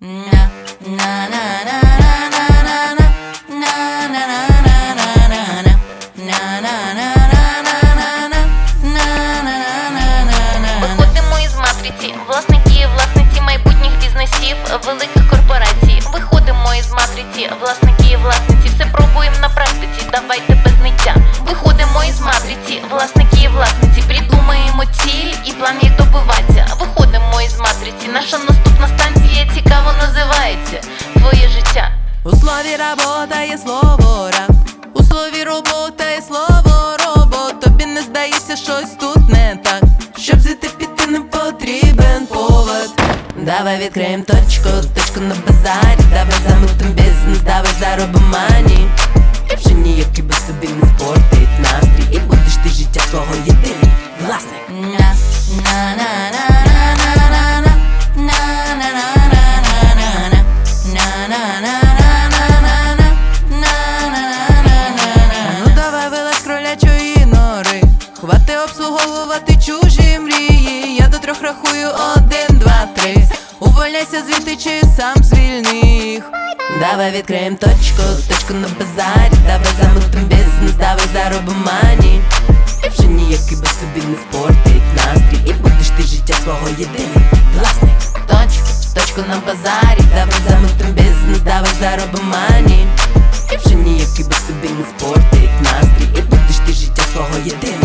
Виходимо із матриці, власники, власниці майбутніх бізнесів, великих корпорацій. Виходимо із матриці, власники, власниці, все пробуємо на практиці. Давайте без ниття. Виходимо із матриці, власники, власниці, слові робота є слово раб. У слові робота є слово робот. Тобі не здається щось тут не так. Щоб звідти піти не потрібен повод. Давай відкриємо точку, точку на базарі. Давай замутим бізнес, давай заробимо обслуговувати чужі мрії. Я до трьох рахую один, два, три. Увольняйся звідти чи сам звільни Давай відкриєм точку, точку на базарі. Давай замутим бізнес, давай заробимо мані. І вже ніякий без тобі не спортить настрій. І будеш ти життя свого єдиний. Власник Точку, точку на базарі. Давай замутим бізнес, давай заробимо мані. І вже ніякий без тобі не спортить настрій. І будеш ти життя свого єдиний